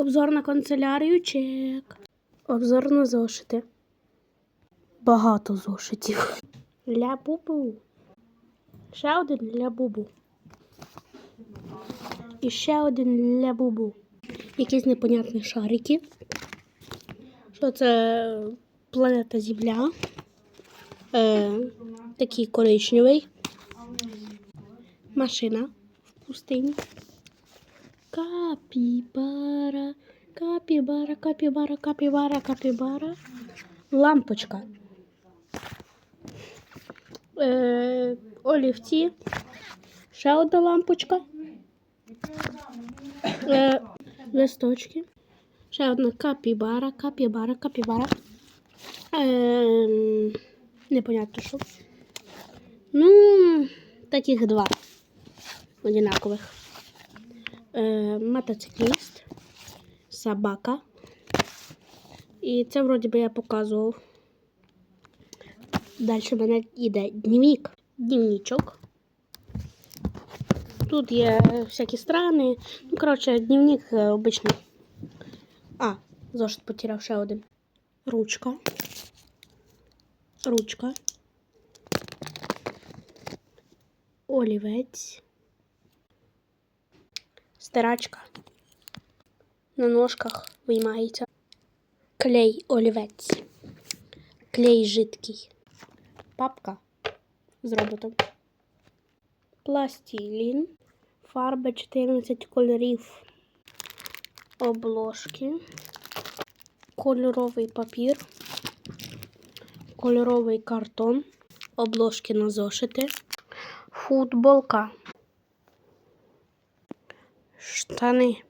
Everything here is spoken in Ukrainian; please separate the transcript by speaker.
Speaker 1: Обзор на канцелярію чек. Обзор на зошити. Багато зошитів. Ля бубу. Ще один ля бубу. І ще один ля бубу. Якісь непонятні шарики. Що це планета Земля. Е, такий коричневий. Машина в пустині. Капібара, капібара, капібара, капібара, капібара. Лампочка. Е, олівці. Ще одна лампочка. Е, листочки. Ще одна капібара, капібара, капібара. Е, непонятно що. Ну, таких два одинакових. Е, мотоцикліст, собака. І це вроді би я показував. Далі в мене йде дневник, дневничок. Тут є всякі страни. Ну, коротше, дневник е, обичний. А, зошит потеряв ще один. Ручка. Ручка. Олівець. Стирачка. На ножках виймається. Клей олівець. Клей жидкий. Папка з роботом. Пластилін. Фарби 14 кольорів. Обложки. Кольоровий папір. Кольоровий картон. Обложки на зошити. Футболка. Штани.